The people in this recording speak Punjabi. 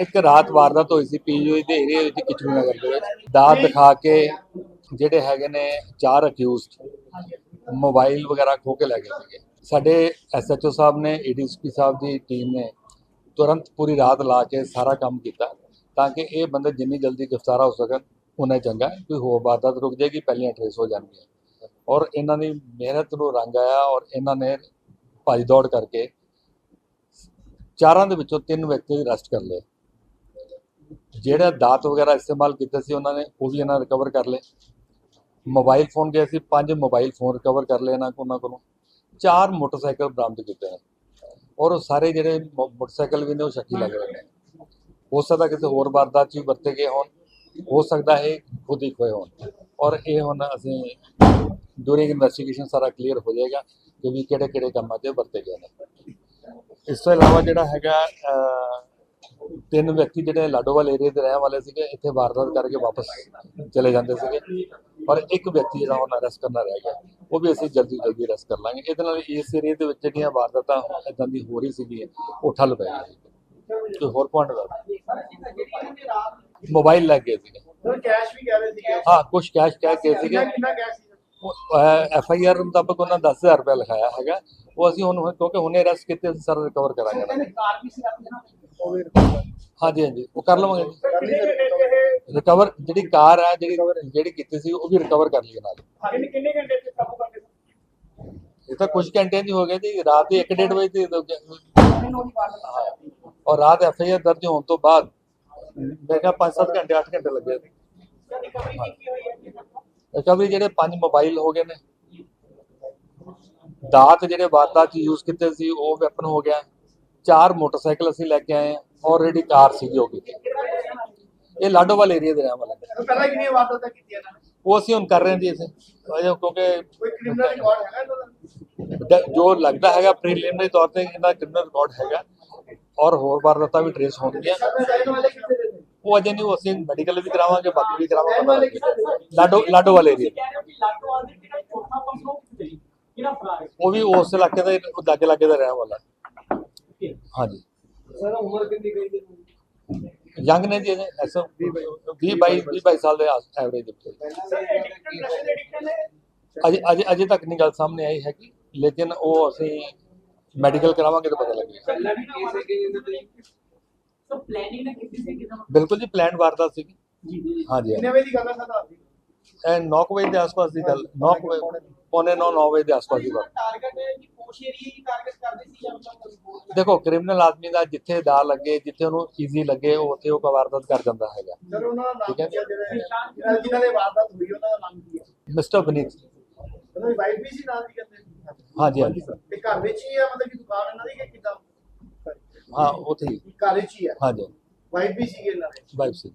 ਇੱਕ ਰਾਤ ਵਾਰਦਾਤ ਹੋਈ ਸੀ ਪੀਜੀਆਈ ਦੇ ਏਰੀਆ ਵਿੱਚ ਕਿਚਲੂ ਨਗਰ ਦੇ ਵਿੱਚ। ਦਾਤ ਦਿਖਾ ਕੇ ਜਿਹੜੇ ਹੈਗੇ ਨੇ ਚਾਰ ਅਕਿਊਜ਼ਡ ਮੋਬਾਈਲ ਵਗੈਰਾ ਖੋ ਕੇ ਲੈ ਗਏ ਸੀਗੇ। ਸਾਡੇ ਐਸਐਚਓ ਸਾਹਿਬ ਨੇ ਏਡੀਐਸਪੀ ਸਾਹਿਬ ਦੀ ਟੀਮ ਨੇ ਤੁਰੰਤ ਪੂਰੀ ਰਾਤ ਲਾ ਕੇ ਸਾਰਾ ਕੰਮ ਕੀਤਾ ਤਾਂ ਕਿ ਇਹ ਬੰਦੇ ਜਿੰਨੀ ਜਲਦੀ ਗ੍ਰਿਫਤਾਰ ਹੋ ਸਕਣ ਉਨਾ ਹੀ। ਚੰਗਾ ਕੋਈ ਹੋਰ ਵਾਰਦਾਤ ਰੁਕ ਜਾਏਗੀ, ਪਹਿਲੀਆਂ ਟ੍ਰੇਸ ਹੋ ਜਾਣਗੀਆਂ। ਔਰ ਇਹਨਾਂ ਦੀ ਮਿਹਨਤ ਨੂੰ ਰੰਗ ਆਇਆ ਔਰ ਇਹਨਾਂ ਨੇ ਭੱਜ ਦੌੜ ਕਰਕੇ ਚਾਰਾਂ ਦੇ ਵਿੱਚੋਂ ਤਿੰਨ ਵਿਅਕਤੀ ਅਰੈਸਟ ਕਰ ਲਏ। ਜਿਹੜਾ ਦਾਤ ਵਗੈਰਾ ਇਸਤੇਮਾਲ ਕੀਤੇ ਸੀ, ਉਹਨਾਂ ਨੇ, ਉਹ ਵੀ ਇਹਨਾਂ ਰਿਕਵਰ ਕਰ ਲਏ। ਮੋਬਾਈਲ ਫੋਨ ਗਏ ਸੀ, ਪੰਜ ਮੋਬਾਈਲ ਫੋਨ ਰਿਕਵਰ ਕਰ ਲਏ ਇਹਨਾਂ ਉਹਨਾਂ ਕੋਲੋਂ। ਚਾਰ ਮੋਟਰਸਾਈਕਲ ਬਰਾਮਦ ਕੀਤੇ ਨੇ। ਔਰ ਉਹ ਸਾਰੇ ਜਿਹੜੇ ਮੋ- ਮੋਟਰਸਾਈਕਲ ਵੀ ਨੇ, ਉਹ ਸ਼ੱਕੀ ਲੱਗ ਰਹੇ ਨੇ। ਹੋ ਸਕਦਾ ਕਿਸੇ ਹੋਰ ਵਾਰਦਾਤ 'ਚ ਵੀ ਵਰਤੇ ਗਏ ਹੋਣ। ਹੋ ਸਕਦਾ ਹੈ ਖੁਦ ਹੀ ਖੋਏ ਹੋਣ। ਔਰ ਇਹ ਹੁਣ ਅਸੀਂ ਡੂਰਿੰਗ ਇਨਵੈਸਟੀਗੇਸ਼ਨ ਸਾਰਾ ਕਲੀਅਰ ਹੋ ਜਾਏਗਾ ਕਿ ਵੀ ਕਿਹੜੇ ਕਿਹੜੇ ਕੰਮਾਂ 'ਚ ਵਰਤੇ ਗਏ ਨੇ। ਇਸ ਤੋਂ ਇਲਾਵਾ ਜਿਹੜਾ ਹੈਗਾ ਤਿੰਨ ਵਿਅਕਤੀ ਜਿਹੜੇ ਲਾਡੋਵਾਲ ਏਰੀਆ ਦੇ ਰਹਿਣ ਵਾਲੇ ਸੀਗੇ ਇੱਥੇ ਵਾਰਦਾਤ ਕਰਕੇ ਵਾਪਸ ਚਲੇ ਜਾਂਦੇ ਸੀਗੇ। ਔਰ ਇੱਕ ਵਿਅਕਤੀ ਜਿਹੜਾ ਹੁਣ ਅਰੈਸਟ ਕਰਨਾ ਰਹਿ ਗਿਆ ਉਹ ਵੀ ਅਸੀਂ ਜਲਦੀ ਜਲਦੀ ਅਰੈਸਟ ਕਰ ਲਾਂਗੇ। ਇਹਦੇ ਨਾਲ ਇਸ ਏਰੀਆ ਦੇ ਵਿੱਚ ਜਿਹੜੀਆਂ ਵਾਰਦਾਤਾਂ ਇਦਾਂ ਦੀ ਹੋ ਰਹੀ ਸੀਗੀ ਉਹ ਠੱਲ ਪੈ ਗਈ ਕੋਈ ਹੋਰ ਪੁਆਇੰਟ ਦਾ ਮੋਬਾਈਲ ਲੱਗ ਗਏ ਸੀਗੇ। ਕੈਸ਼ ਵੀ ਕਹਿ ਰਹੇ ਸੀਗੇ। ਹਾਂ ਕੁਝ ਕੈਸ਼ ਕਹਿ ਕੇ ਸੀਗੇ। ਕਿੰਨਾ ਕੈਸ਼ ਸੀ? ਐਫ ਆਈ ਆਰ ਮੁਤਾਬਕ ਉਹਨਾਂ 10000 ਰੁਪਏ ਲਿਖਾਇਆ ਹੈਗਾ। ਉਹ ਅਸੀਂ ਹੁਣ ਕਿਉਂਕਿ ਹੁਣੇ ਅਰੈਸਟ ਕੀਤੇ ਸਾਰਾ ਰਿਕਵਰ ਕਰਾਂਗੇ। ਕਾਰ ਹਾਂਜੀ ਹਾਂਜੀ। ਉਹ ਕਰ ਲਵਾਂਗੇ। ਇਹ ਰਿਕਵਰ ਜਿਹੜੀ ਕਾਰ ਹੈ ਜਿਹੜੀ ਜਿਹੜੀ ਕੀਤੀ ਸੀ ਉਹ ਵੀ ਰਿਕਵਰ ਕਰ ਲਈ ਨਾਲ। ਕਿੰਨੇ ਕਿੰਨੇ ਘੰਟੇ ਚ ਕਾਬੂ ਕਰਕੇ ਇਹ ਤਾਂ ਕੁਝ ਘੰਟਿਆਂ ਦੀ ਹੋ ਗਏ ਜੀ। ਰਾਤ ਦੇ 1:30 ਵਜੇ ਦੀ ਔਰ ਰਾਤ ਐਫ ਆਈ ਆਰ ਦਰਜ ਹੋਣ ਤੋਂ ਬਾਅਦ ਮੈਂ ਕਿਹਾ 5-7 ਘੰਟੇ 8 ਘੰਟੇ ਲੱਗੇ। ਰਿਕਵਰੀ ਜਿਹੜੇ ਪੰਜ ਮੋਬਾਈਲ ਹੋ ਗਏ ਨੇ। ਦਾਤ ਜਿਹੜੇ ਵਾਰਦਾਤ ਚ ਯੂਜ਼ ਕੀਤੇ ਸੀ ਉਹ ਵੈਪਨ ਹੋ ਗਿਆ। ਚਾਰ ਮੋਟਰਸਾਈਕਲ ਅਸੀਂ ਲੈ ਕੇ ਆਏ ਹਾਂ ਆਲਰੇਡੀ ਕਾਰ ਸੀਗੀ ਉਹ ਕੀਤੀ ਇਹ ਲਾਡੋਵਾਲ ਏਰੀਆ ਦੇ ਰਹਿਣ ਵਾਲੇ ਨੇ ਪਹਿਲਾਂ ਕਿੰਨੀਆਂ ਵਾਰਦਾਤਾਂ ਕੀਤੀਆਂ ਨੇ? ਉਹ ਅਸੀਂ ਹੁਣ ਕਰ ਰਹੇ ਹਾਂ ਜੀ ਅਸੀਂ। ਕਿਉਂਕਿ ਕੋਈ ਕ੍ਰਿਮੀਨਲ ਰਿਕਾਰਡ ਹੈਗਾ ਇਹਨਾਂ ਦਾ? ਡ- ਜੋ ਲੱਗਦਾ ਹੈਗਾ ਪ੍ਰੀਲਿਮਿਨਰੀ ਤੌਰ ਤੇ ਇਹਦਾ ਕ੍ਰਿਮੀਨਲ ਰਿਕਾਰਡ ਹੈਗਾ। ਔਰ ਹੋਰ ਵਾਰਦਾਤਾਂ ਵੀ ਟ੍ਰੇਸ ਹੋਣਗੀਆਂ। ਰਹਿਣ ਵਾਲੇ ਕਿੱਥੇ ਦੇ ਨੇ? ਉਹ ਅਜੇ ਨਹੀਂ ਉਹ ਅਸੀਂ ਮੈਡੀਕਲ ਵੀ ਕਰਾਵਾਂਗੇ ਬਾਕੀ ਵੀ ਰਹਿਣ ਕਰਾਵਾਂਗੇ ਵਾਲੇ ਕਿੱਥੇ ਦੇ ਨੇ? ਲਾਡੋ ਲਾਡੋਵਾਲ ਏਰੀਆ ਕਹਿ ਰਹੇ ਹੋ ਕਿ ਲਾਟੋਵਾਲ ਦੇ ਜਿਹੜਾ ਚੌਥਾ ਕਿੱਥੇ ਗਈ ਕਿਹੜਾ ਫਰਾਰ ਹੈ? ਉਹ ਵੀ ਉਸ ਇਲਾਕੇ ਦਾ ਹੀ ਲਾਗੇ ਲਾਗੇ ਦਾ ਰਹਿਣ ਵਾਲਾ। Okay. ਹਾਂਜੀ। ਸਰ ਉਮਰ ਕਿੰਨੀ ਗਈ ਦੀ ਯੰਗ ਨੇ ਜੀ ਐਸੋ 20 22 20 22 ਸਾਲ ਦੇ ਐਵਰੇਜ ਦੇ ਦੇ ਅਜੇ ਅਜੇ ਅਜੇ ਤੱਕ ਨਹੀਂ ਗੱਲ ਸਾਹਮਣੇ ਆਈ ਹੈਗੀ ਲੇਕਿਨ ਉਹ ਅਸੀਂ ਮੈਡੀਕਲ ਕਰਾਵਾਂਗੇ ਤਾਂ ਪਤਾ ਲੱਗੇਗਾ। ਪਹਿਲਾਂ ਵੀ ਕੇਸ ਹੈ ਕਿ ਇਹਨਾਂ ਦੇ ਸੋ ਪਲੈਨਿੰਗ ਨਾ ਕਿਸੇ ਸੇ ਕਿਦਾਂ? ਬਿਲਕੁਲ ਜੀ ਪਲਾਨ ਵਾਰਦਾਤ ਸੀਗੀ। ਜੀ। ਜੀ ਹਾਂਜੀ। ਕਿੰਨੇ ਵਜੇ ਦੀ ਗੱਲ ਹੈ ਸਰ ਦਿਓ ਇਹ 9 ਵਜੇ ਦੇ ਆਸ-ਪਾਸ ਦੀ ਗੱਲ 9 ਵਜੇ ਪੌਣੇ 9 9 ਵਜੇ ਦੇ ਆਸ-ਪਾਸ ਦੀ ਗੱਲ। ਟਾਰਗੇਟ ਕਿ ਕਰਦੇ ਸੀ ਜਾਂ ਮਤਲਬ ਦੇਖੋ ਕ੍ਰਿਮੀਨਲ ਆਦਮੀ ਦਾ ਜਿੱਥੇ ਦਾ ਲੱਗੇ ਜਿੱਥੇ ਉਹਨੂੰ ਈਜ਼ੀ ਲੱਗੇ ਉਹ ਉੱਥੇ ਉਹ ਵਾਰਦਾਤ ਕਰ ਜਾਂਦਾ ਹੈਗਾ। ਸਰ ਉਹਨਾਂ ਦਾ ਨਾਮ ਠੀਕ ਹੈ। ਕੀ ਹੈ ਜਿਹੜੇ ਜਿਹਨਾਂ- ਜਿਨ੍ਹਾਂ ਦੇ ਵਾਰਦਾਤ ਹੋਈ ਉਹਨਾਂ ਦਾ ਨਾਮ ਕੀ ਹੈ? ਮਿਸਟਰ ਬਨੀਤ। ਉਹਨਾਂ ਦੀ ਵਾਈਫ ਵੀ ਸੀ ਨਾਲ ਦੀ ਕਹਿੰਦੇ? ਹਾਂਜੀ ਹਾਂਜੀ। ਤੇ ਘਰ ਵਿੱਚ ਹੀ ਹੈ ਮਤਲਬ ਕਿ ਦੁਕਾਨ ਇਹਨਾਂ ਦੀ ਕਿ ਕਿਦਾਂ? ਹਾਂ ਉੱਥੇ ਹੀ। ਘਰ ਵਿੱਚ ਹੀ ਹੈ ਹਾਂਜੀ। ਵਾਈਫ ਵੀ ਸੀਗੇ ਇਹਨਾਂ ਦੇ? ਵਾਈਫ ਸੀ।